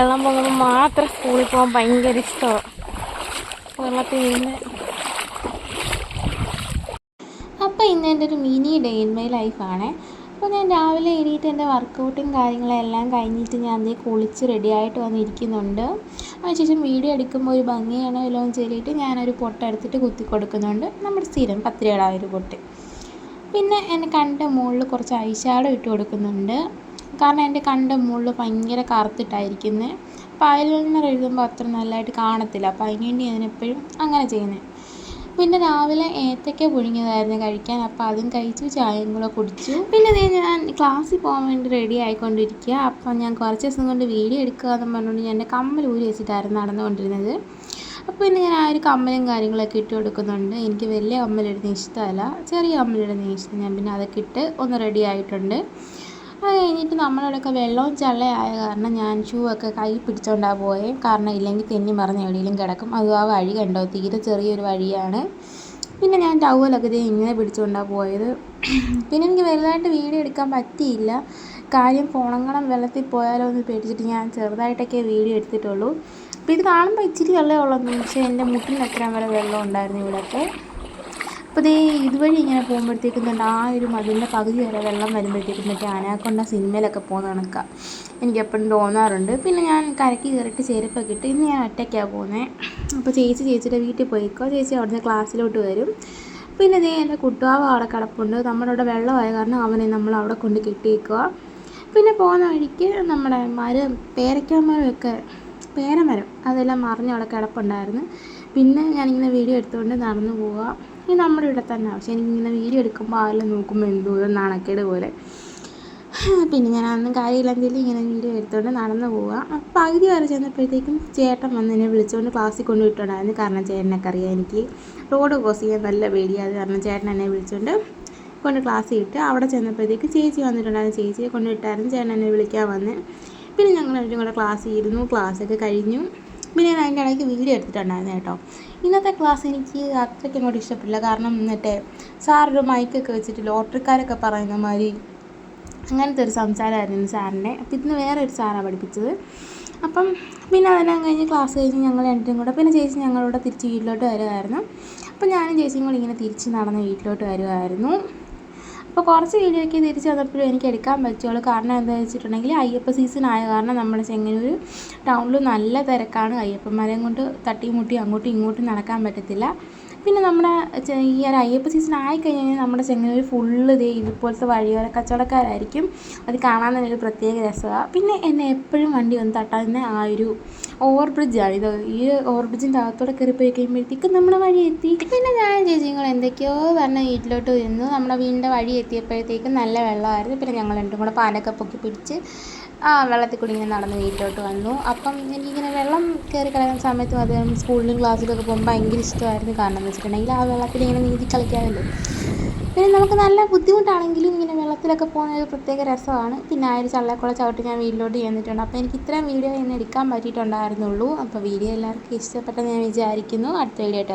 വെള്ളം പോകുമ്പോൾ മാത്രം സ്കൂളിൽ പോകാൻ ഭയങ്കര ഇഷ്ടമാണ് വെള്ളത്തിൽ നിന്ന്. അപ്പോൾ ഇന്ന് എന്റെ ഒരു മിനി ഡേ ഇൻ മൈ ലൈഫാണ് അപ്പോൾ ഞാൻ രാവിലെ എണീറ്റ് എന്റെ വർക്കൗട്ടും കാര്യങ്ങളെല്ലാം കഴിഞ്ഞിട്ട് ഞാൻ അതേ കുളിച്ച് റെഡിയായിട്ട് വന്നിരിക്കുന്നുണ്ട്. അതിനുശേഷം വീഡിയോ എടുക്കുമ്പോൾ ഒരു ഭംഗിയാണോ എന്ന് ചെല്ലിയിട്ട് ഞാനൊരു പൊട്ട് എടുത്തിട്ട് കുത്തി കൊടുക്കുന്നുണ്ട് നമ്മുടെ സ്ഥിരം പത്ത് ആ ഒരു പൊട്ട്. പിന്നെ എന്നെ കണ്ട മുകളിൽ കുറച്ച് ഐഷാഡോ ഇട്ട് കൊടുക്കുന്നുണ്ട്. കാരണം എന്റെ കണ്ട മുകളിൽ ഭയങ്കര കറുത്തിട്ടായിരിക്കുന്നത് അപ്പോൾ നിന്ന് എഴുതുമ്പോൾ അത്ര നല്ലതായിട്ട് കാണത്തില്ല. അപ്പോൾ അതിന് വേണ്ടി ഞാൻ എപ്പോഴും അങ്ങനെ ചെയ്യുന്നത് പിന്നെ രാവിലെ ഏത്തക്ക പുഴുങ്ങിയതായിരുന്നു കഴിക്കാൻ. അപ്പോൾ അതും കഴിച്ചു ചായയും കൂടെ കുടിച്ചു. പിന്നെ ഇതേ ഞാൻ ക്ലാസ്സിൽ പോകാൻ വേണ്ടി റെഡി ആയിക്കൊണ്ടിരിക്കുക അപ്പം ഞാൻ കുറച്ച് ദിവസം കൊണ്ട് വീഡിയോ എടുക്കുക എന്ന് പറഞ്ഞുകൊണ്ട് ഞാൻ എന്റെ കമ്മൽ ഊരി വെച്ചിട്ടായിരുന്നു നടന്നുകൊണ്ടിരുന്നത്. അപ്പോൾ പിന്നെ ഞാൻ ആ ഒരു കമ്മലും കാര്യങ്ങളൊക്കെ ഇട്ട് കൊടുക്കുന്നുണ്ട്. എനിക്ക് വലിയ കമ്മലിടുന്ന ഇഷ്ടമല്ല. ചെറിയ കമ്മലിടുന്ന ഇഷ്ടം. ഞാൻ പിന്നെ അതൊക്കെ ഇട്ട് ഒന്ന് റെഡി ആയിട്ടുണ്ട്. അത് കഴിഞ്ഞിട്ട് നമ്മളവിടെയൊക്കെ വെള്ളവും ചള്ളയായ കാരണം ഞാൻ ഷൂ ഒക്കെ കൈ പിടിച്ചോണ്ടാണ് പോയത് കാരണം ഇല്ലെങ്കിൽ തെന്നി മറിഞ്ഞ് എവിടെയെങ്കിലും കിടക്കും. അതും ആ വഴി കണ്ടോ? തീരെ ചെറിയൊരു വഴിയാണ്. പിന്നെ ഞാൻ ടവലൊക്കെ ഇത് ഇങ്ങനെ പിടിച്ചുകൊണ്ടാണ് പോയത്. പിന്നെ എനിക്ക് വലുതായിട്ട് വീഡിയോ എടുക്കാൻ പറ്റിയില്ല. കാര്യം ഫോണങ്ങണം വെള്ളത്തിൽ പോയാലോ എന്ന് പേടിച്ചിട്ട് ഞാൻ ചെറുതായിട്ടൊക്കെ വീഡിയോ എടുത്തിട്ടുള്ളൂ. അപ്പോൾ ഇത് കാണുമ്പോൾ ഇച്ചിരി വെള്ളമേ ഉള്ളൂ. പക്ഷേ എന്റെ മുട്ടിന് എത്ര വരെ വെള്ളം ഉണ്ടായിരുന്നു ഇവിടെയൊക്കെ അപ്പോൾ ദേ ഇതുവഴി ഇങ്ങനെ പോകുമ്പോഴത്തേക്കും തന്നെ ആ ഒരു മതിലിന്റെ പകുതി വരെ വെള്ളം വരുമ്പോഴത്തേക്കും മറ്റേ ആനാക്കൊണ്ട സിനിമയിലൊക്കെ പോകുന്ന കണക്കാണ് എനിക്ക് എപ്പോഴും തോന്നാറുണ്ട്. പിന്നെ ഞാൻ കരക്ക് കയറിയിട്ട് ചെരുപ്പൊക്കെ ഇട്ട് ഇന്ന് ഞാൻ ഒറ്റയ്ക്കാണ് പോകുന്നത് അപ്പോൾ ചേച്ചി ചേച്ചിയുടെ വീട്ടിൽ പോയിക്കോ. ചേച്ചി അവിടുന്ന് ക്ലാസ്സിലോട്ട് വരും. പിന്നെ ദേ എന്റെ കുട്ടുവാവ് അവിടെ കിടപ്പുണ്ട്. നമ്മുടെ അവിടെ വെള്ളമായ കാരണം അവനെ നമ്മൾ അവിടെ കൊണ്ട് കെട്ടിയേക്കുക പിന്നെ പോകുന്ന വഴിക്ക് നമ്മുടെ മരം പേരയ്ക്കാമരമൊക്കെ പേരമരം അതെല്ലാം മറിഞ്ഞ് അവിടെ കിടപ്പുണ്ടായിരുന്നു. പിന്നെ ഞാനിങ്ങനെ വീഡിയോ എടുത്തുകൊണ്ട് നടന്നു പോവുക ഇത് നമ്മുടെ ഇവിടെ തന്നെ പക്ഷേ എനിക്കിങ്ങനെ വീഡിയോ എടുക്കുമ്പോൾ ആരെല്ലാം നോക്കുമ്പോൾ എന്തോ ഒരു നാണക്കേട് പോലെ. പിന്നെ ഞാൻ അന്നും കാര്യമില്ലെങ്കിൽ ഇങ്ങനെ വീഡിയോ എടുത്തുകൊണ്ട് നടന്നു പോവുക അപ്പോൾ പകുതി വരെ ചെന്നപ്പോഴത്തേക്കും ചേട്ടൻ വന്ന് എന്നെ വിളിച്ചുകൊണ്ട് ക്ലാസ്സിൽ കൊണ്ട് വിട്ടുണ്ടായിരുന്നു. കാരണം ചേട്ടനൊക്കെ അറിയാം എനിക്ക് റോഡ് ക്രോസ് ചെയ്യാൻ നല്ല പേടിയാണ് കാരണം ചേട്ടൻ എന്നെ വിളിച്ചുകൊണ്ട് കൊണ്ട് ക്ലാസ്സിൽ ഇട്ട് അവിടെ ചെന്നപ്പോഴത്തേക്ക് ചേച്ചി വന്നിട്ടുണ്ടായിരുന്നു. ചേച്ചിയെ കൊണ്ട് വിട്ടായിരുന്നു ചേട്ടൻ എന്നെ വിളിക്കാൻ വന്ന്. പിന്നെ ഞങ്ങൾ രണ്ടും കൂടെ ക്ലാസ്സിൽ ഇരുന്നു ക്ലാസ്സൊക്കെ കഴിഞ്ഞു. പിന്നെ ഞാൻ അതിന്റെ ഇടയ്ക്ക് വീഡിയോ എടുത്തിട്ടുണ്ടായിരുന്നു കേട്ടോ. ഇന്നത്തെ ക്ലാസ് എനിക്ക് അത്രയ്ക്ക് അങ്ങോട്ട് ഇഷ്ടപ്പെട്ടില്ല. കാരണം എന്നിട്ട് സാറൊരു മൈക്കൊക്കെ വെച്ചിട്ട് ലോട്ടറിക്കാരൊക്കെ പറയുന്ന മാതിരി അങ്ങനത്തെ ഒരു സംസാരമായിരുന്നു സാറിന്റെ. അപ്പം ഇന്ന് വേറെ ഒരു സാറാണ് പഠിപ്പിച്ചത്. അപ്പം പിന്നെ അതെല്ലാം കഴിഞ്ഞ് ക്ലാസ് കഴിഞ്ഞ് ഞങ്ങൾ രണ്ടും കൂടെ പിന്നെ ചേച്ചി ഞങ്ങളോട് തിരിച്ച് വീട്ടിലോട്ട് വരുമായിരുന്നു അപ്പം ഞാനും ചേച്ചിയും കൂടി ഇങ്ങനെ തിരിച്ച് നടന്ന് വീട്ടിലോട്ട് വരുമായിരുന്നു അപ്പോൾ കുറച്ച് വീഡിയോയ്ക്ക് തിരിച്ച് വന്നപ്പോഴും എനിക്ക് എടുക്കാൻ പറ്റുള്ളൂ. കാരണം എന്താണെന്ന് വെച്ചിട്ടുണ്ടെങ്കിൽ അയ്യപ്പ സീസൺ ആയ കാരണം നമ്മുടെ ചെങ്ങന്നൂർ ടൗണിൽ നല്ല തിരക്കാണ്. അയ്യപ്പന്മാരെയും കൊണ്ട് തട്ടിയും മുട്ടിയും അങ്ങോട്ടും ഇങ്ങോട്ടും നടക്കാൻ പറ്റത്തില്ല. പിന്നെ നമ്മുടെ ഈ ഒരു അയ്യപ്പ സീസൺ ആയി കഴിഞ്ഞാൽ നമ്മുടെ ചെങ്ങന്നൂർ ഫുള്ള് ഇതേ ഇതുപോലത്തെ വഴിയോര കച്ചവടക്കാരായിരിക്കും. അത് കാണാൻ തന്നെ ഒരു പ്രത്യേക രസമാണ് പിന്നെ എന്നെ എപ്പോഴും വണ്ടി വന്ന് തട്ടാൻ ആ ഒരു ഓവർ ബ്രിഡ്ജാണ് ഇത് ഈ ഓവർ ബ്രിഡ്ജിന്റെ അകത്തോടെ കയറി പോയി കഴിയുമ്പോഴത്തേക്കും നമ്മുടെ വഴി എത്തി. പിന്നെ ഞാൻ ചേച്ചിങ്ങൾ എന്തൊക്കെയോ പറഞ്ഞ വീട്ടിലോട്ട് വരുന്നു നമ്മുടെ വീടിന്റെ വഴി എത്തിയപ്പോഴത്തേക്കും നല്ല വെള്ളമായിരുന്നു. പിന്നെ ഞങ്ങൾ രണ്ടും കൂടെ പാനൊക്കെ പൊക്കി പിടിച്ച് ആ വെള്ളത്തിൽ കൂടി ഇങ്ങനെ നടന്ന് വീട്ടിലോട്ട് വന്നു. അപ്പം എനിക്കിങ്ങനെ വെള്ളം കയറി കളയുന്ന സമയത്തും അത് സ്കൂളിലും ക്ലാസ്സിലൊക്കെ പോകുമ്പോൾ ഭയങ്കര ഇഷ്ടമായിരുന്നു കാരണം എന്ന് വെച്ചിട്ടുണ്ടെങ്കിൽ ആ വെള്ളത്തിൽ ഇങ്ങനെ നീന്തി കളിക്കാമല്ലോ പിന്നെ നമുക്ക് നല്ല ബുദ്ധിമുട്ടാണെങ്കിലും ഇങ്ങനെ വെള്ളത്തിലൊക്കെ പോകുന്ന ഒരു പ്രത്യേക രസമാണ്. പിന്നെ ആ ഒരു ചള്ളക്കുള ചവിട്ടി ഞാൻ വീട്ടിലോട്ട് ചെന്നിട്ടുണ്ട്. അപ്പോൾ എനിക്ക് ഇത്രയും വീഡിയോ ഇന്ന് എടുക്കാൻ പറ്റിയിട്ടുണ്ടായിരുന്നുള്ളൂ. അപ്പോൾ വീഡിയോ എല്ലാവർക്കും ഇഷ്ടപ്പെട്ടെന്ന് ഞാൻ വിചാരിക്കുന്നു. അടുത്ത വീഡിയോ ആയിട്ട്